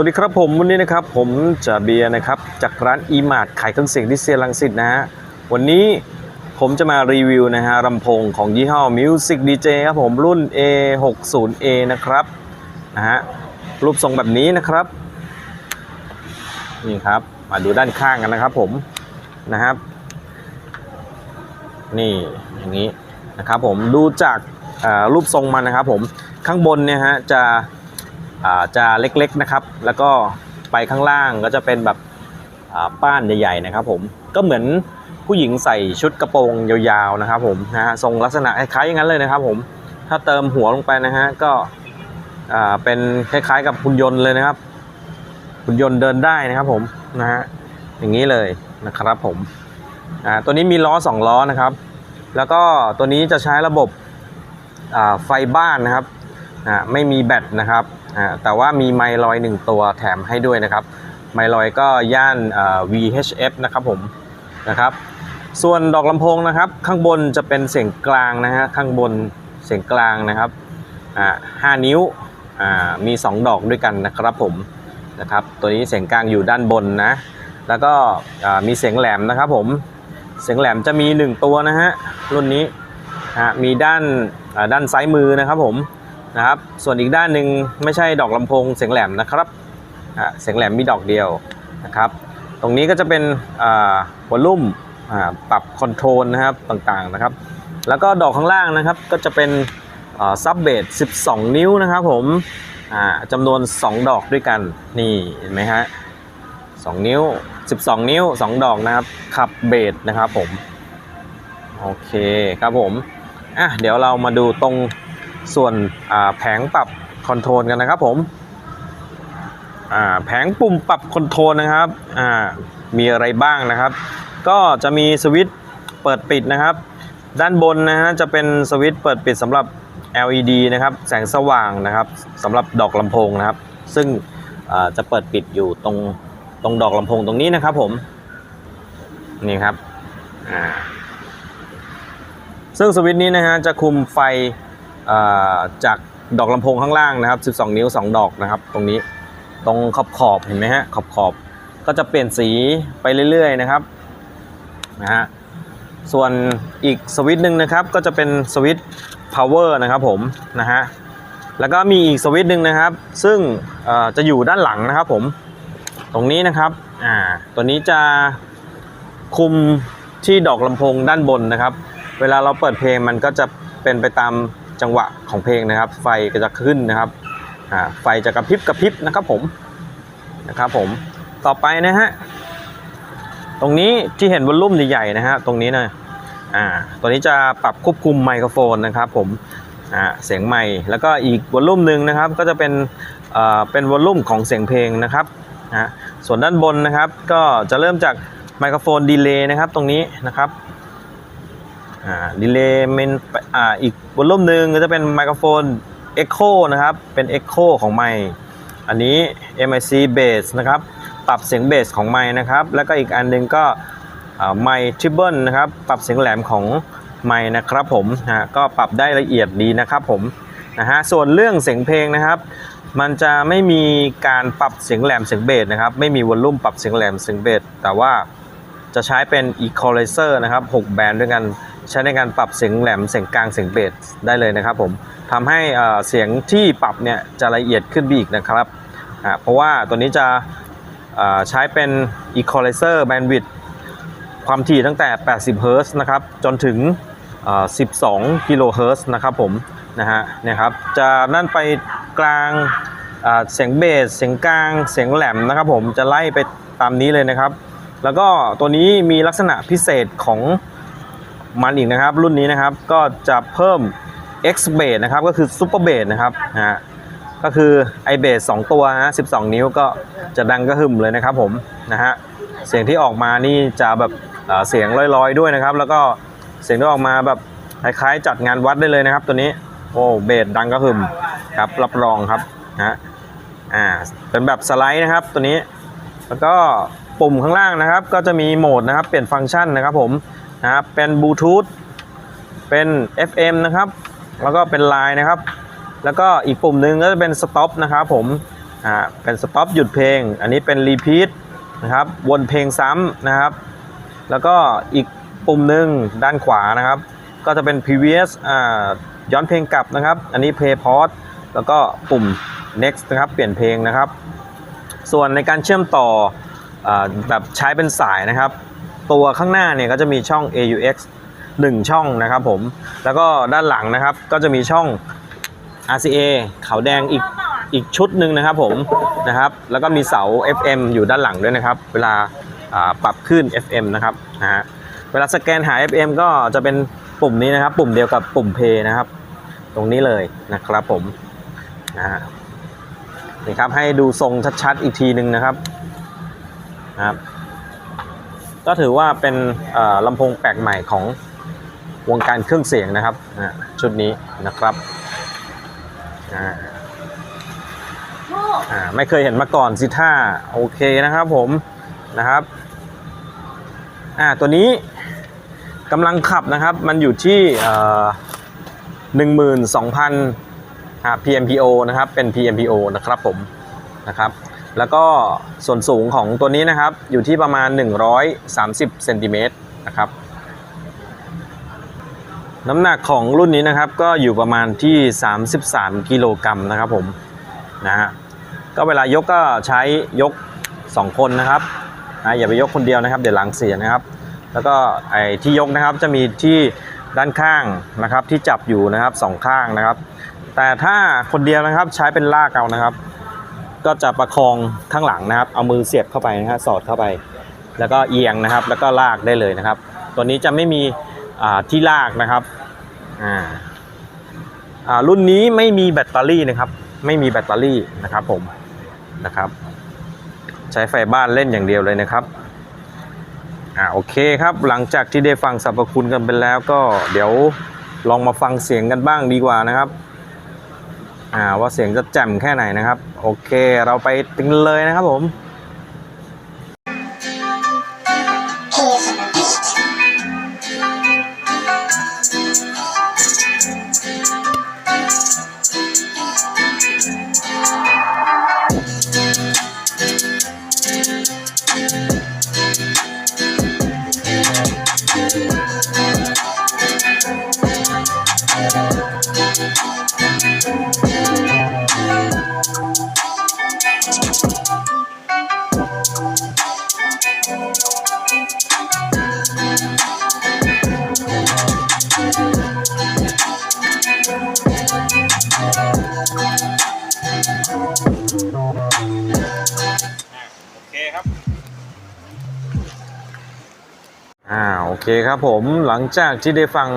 วัสดีครับผมวันนี้นะครับผมจะเบียร์นะครับจากร้านอีมาร์ขายเครื่องเสียงที่เซียรังสิตนะฮะวันนี้ผมจะมารีวิวนะฮะลำโพงของยี่ห้อ Music DJ ครับผมรุ่น A60A นะครับนะฮะรูปทรงแบบนี้นะครับนี่ครับมาดูด้านข้างกันนะครับผมนะครับ นี่อย่างนี้นะครับผมดูจากรูปทรงมันนะครับผมข้างบนเนี่ยฮะจะ จะเล็กๆนะครับ แล้วก็ไปข้างล่างก็จะเป็นแบบป้านใหญ่ๆนะครับผมก็เหมือนผู้หญิงใส่ชุดกระโปรงยาวๆนะครับผมนะฮะทรงลักษณะคล้ายๆอย่างนั้นเลยนะครับผมถ้าเติมหัวลงไปนะฮะก็เป็นคล้ายๆกับหุ่นยนต์เลยนะครับหุ่นยนต์เดินได้นะครับผมนะฮะอย่างนี้เลยนะครับผมตัวนี้มีล้อสองล้อนะครับ แล้วก็ตัวนี้จะใช้ระบบไฟบ้านนะครับไม่มีแบตนะครับ แต่ว่ามีไมลอยหนึ่งตัวแถมให้ด้วยนะครับ ไมลอยก็ย่าน VHF นะครับผมนะครับ ส่วนดอกลำโพงนะครับ ข้างบนจะเป็นเสียงกลางนะฮะข้างบนเสียงกลางนะครับห้านิ้วมี 2 ดอกด้วยกันนะครับผมนะครับ ตัวนี้เสียงกลางอยู่ด้านบนนะ แล้วก็มีเสียงแหลมนะครับผมเสียงแหลมจะมี 1 ตัวนะฮะรุ่นนี้มีด้านด้านซ้ายมือนะครับผม นะครับ ส่วนอีกด้านหนึ่งไม่ใช่ดอกลำโพงเสียงแหลมนะครับเสียงแหลมมีดอกเดียวนะครับ ตรงนี้ก็จะเป็นวอลลุ่มปรับคอนโทรลนะครับต่างๆนะครับ แล้วก็ดอกข้างล่างนะครับก็จะเป็นซับเบส12 นิ้วนะครับผมจำนวน 2 ดอกด้วยกันนี่เห็นไหมฮะ2นิ้ว 12 นิ้ว 2 ดอกนะครับขับเบสนะครับผม โอเคครับผมอะเดี๋ยวเรามาดูตรง ส่วนแผงปรับคอนโทรลกันนะครับผมแผงปุ่มปรับคอนโทรลนะครับมีอะไรบ้างนะครับ ก็จะมีสวิตช์เปิดปิดนะครับ ด้านบนนะฮะจะเป็นสวิตช์เปิดปิดสำหรับ LED นะครับแสงสว่างนะครับสำหรับดอกลำโพงนะครับ ซึ่งจะเปิดปิดอยู่ตรงตรงดอกลำโพงตรงนี้นะครับผมนี่ครับซึ่งสวิตช์นี้นะฮะจะคุมไฟ จากดอกลำโพงข้างล่างนะครับ 12 นิ้ว 2 ดอกนะครับ ตรงนี้ตรงขอบขอบเห็นไหมฮะขอบขอบก็จะเปลี่ยนสีไปเรื่อยๆนะครับนะฮะส่วนอีกสวิตหนึ่งนะครับก็จะเป็นสวิตช์ power นะครับผมนะฮะแล้วก็มีอีกสวิตหนึ่งนะครับ ซึ่งจะอยู่ด้านหลังนะครับผมตรงนี้นะครับอ่าตัวนี้จะคุมที่ดอกลำโพงด้านบนนะครับ เวลาเราเปิดเพลงมันก็จะเป็นไปตาม จังหวะของเพลงนะครับ ไฟก็จะขึ้นนะครับอ่าไฟจะกระพริบกระพริบนะครับผมนะครับผมต่อไปนะฮะตรงนี้ที่เห็นวอลลุ่มใหญ่ๆนะฮะตรงนี้นะอ่าตัวนี้จะปรับควบคุมไมโครโฟนนะครับผมอ่าเสียงไมค์แล้วก็อีกวอลลุ่มหนึ่งนะครับก็จะเป็นเอ่อเป็นวอลลุ่มของเสียงเพลงนะครับนะส่วนด้านบนนะครับก็จะเริ่มจากไมโครโฟนดีเลย์นะครับตรงนี้นะครับ อ่าดีเลย์เป็นอ่าอีกวอลลุ่มหนึ่งก็จะเป็นไมโครโฟน Echo นะครับ เป็น Echo ของไมค์อันนี้ MIC Bass นะครับ ปรับเสียงเบสของไมค์นะครับ แล้วก็อีกอันหนึงก็ไมค์ทริปเบิลนะครับ ปรับเสียงแหลมของไมค์นะครับผมนะก็ปรับได้ละเอียดดีนะครับผมนะฮะส่วนเรื่องเสียงเพลงนะครับ มันจะไม่มีการปรับเสียงแหลมเสียงเบสนะครับ ไม่มีวอลลุ่มปรับเสียงแหลมเสียงเบสแต่ว่าจะใช้เป็น Equalizer นะครับ 6 แบนด์ด้วยกัน ใช้ในการปรับเสียงแหลมเสียงกลางเสียงเบสได้เลยนะครับผมทำให้เสียงที่ปรับเนี่ยจะละเอียดขึ้นไปอีกนะครับเพราะว่าตัวนี้จะใช้เป็น Equalizer Bandwidth ความถี่ตั้งแต่ 80 Hz นะครับ จนถึงเอ่อ12 kHz นะครับผม นะฮะนี่ยครับ จะนั่นไปกลางเสียงเบส เสียงกลาง เสียงแหลมนะครับผม จะไล่ไปตามนี้เลยนะครับ แล้วก็ตัวนี้มีลักษณะพิเศษของ มันอีกนะครับ รุ่นนี้นะครับก็จะเพิ่ม X Bass นะครับก็คือ Super Bass นะครับฮะก็คือ i Bass 2ตัวนะ12 นิ้วก็จะดังกระหึ่มเลยนะครับผมนะฮะเสียงที่ออกมานี่จะแบบเเสียงลอยๆด้วยนะครับ แล้วก็เสียงที่ออกมาแบบคล้ายๆจัดงานวัดได้เลยนะครับ ตัวนี้โอ้เบสดังกระหึ่มครับรับรองครับนะฮะอ่าเป็นแบบสไลด์นะครับตัวนี้ แล้วก็ปุ่มข้างล่างนะครับ ก็จะมีโหมดนะครับ เปลี่ยนฟังก์ชันนะครับผม นะครับ เป็นบลูทูธ เป็น FM นะครับ แล้วก็เป็น Line นะครับ แล้วก็อีกปุ่มหนึ่งก็จะเป็น Stop นะครับผม อ่า เป็นสต็อปหยุดเพลง อันนี้เป็นรีพีทนะครับ วนเพลงซ้ำนะครับ แล้วก็อีกปุ่มหนึ่งด้านขวานะครับ ก็จะเป็น previous อ่า ย้อนเพลงกลับนะครับ อันนี้ play pause แล้วก็ปุ่ม next นะครับเปลี่ยนเพลงนะครับ ส่วนในการเชื่อมต่ออาแบบใช้เป็นสายนะครับ ตัวข้างหน้าเนี่ยก็จะมีช่อง AUX 1 ช่องนะครับผม แล้วก็ด้านหลังนะครับก็จะมีช่อง RCA ขาวแดงอีกอีกชุดหนึ่งนะครับผมนะครับ แล้วก็มีเสา FM อยู่ด้านหลังด้วยนะครับ เวลาปรับขึ้น FM นะครับนะฮะเวลาสแกนหา FM ก็จะเป็นปุ่มนี้นะครับ ปุ่มเดียวกับปุ่ม Play นะครับ ตรงนี้เลยนะครับผมนะฮะนี่ครับให้ดูทรงชัดๆอีกทีหนึ่งนะครับนะครับ ก็ถือว่าเป็นลำโพงแปลกใหม่ของวงการเครื่องเสียงนะครับชุดนี้นะครับไม่เคยเห็นมาก่อนสิท่าโอเคนะครับผมนะครับตัวนี้กำลังขับนะครับมันอยู่ที่หนึ่งหมื่นสองพัน PMPO นะครับเป็น PMPO นะครับผมนะครับ แล้วก็ส่วนสูงของตัวนี้นะครับอยู่ที่ประมาณ 130เซนติเมตรนะครับน้ำหนักของรุ่นนี้นะครับก็อยู่ประมาณที่ 33 กิโลกรัมนะครับผมนะฮะก็เวลายกก็ใช้ยก 2 คนนะครับนะอย่าไปยกคนเดียวนะครับ เดี๋ยวหลังเสียนะครับ แล้วก็ไอ้ที่ยกนะครับจะมีที่ด้านข้างนะครับที่จับอยู่นะครับสองข้างนะครับ แต่ถ้าคนเดียวนะครับใช้เป็นลากเอานะครับ ก็จะประคองข้างหลังนะครับ เอามือเสียบเข้าไปนะฮะสอดเข้าไป แล้วก็เอียงนะครับ แล้วก็ลากได้เลยนะครับ ตัวนี้จะไม่มีที่ลากนะครับอ่ารุ่นนี้ไม่มีแบตเตอรี่นะครับ ไม่มีแบตเตอรี่นะครับผมนะครับ ใช้ไฟบ้านเล่นอย่างเดียวเลยนะครับอ่าโอเคครับหลังจากที่ได้ฟังสรรพคุณกันไปแล้วก็เดี๋ยวลองมาฟังเสียงกันบ้างดีกว่านะครับ อ่าว่าเสียงจะแจ่มแค่ไหนนะครับ โอเคเราไปติงเลยนะครับผม คครับผมหลังจากที่ได้ฟัง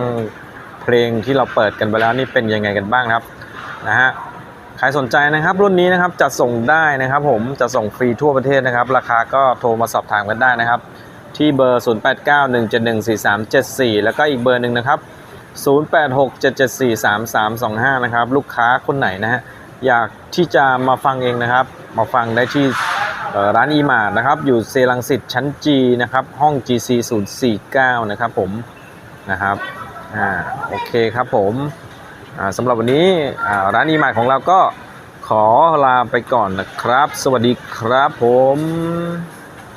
เพลงที่เราเปิดกันไปแล้วนี่เป็นยังไงกันบ้างครับนะฮะใครสนใจนะครับรุ่นนี้นะครับจัดส่งได้นะครับผมจะส่งฟรีทั่วประเทศนะครับ ราคาก็โทรมาสอบถามกันได้นะครับ ที่เบอร์ 0891714374 แล้วก็อีกเบอร์หนึ่งนะครับ 0867743325 นะครับ ลูกค้าคนไหนนะฮะอยากที่จะมาฟังเองนะครับ มาฟังได้ที่ ร้านอีมาดนะครับ อยู่เซรังสิตชั้น G นะครับ ห้อง GC 049 นะครับผมนะครับอ่าโอเคครับผมอ่าสำหรับวันนี้อ่าร้านอีมาดของเราก็ขอลาไปก่อนนะครับ สวัสดีครับผม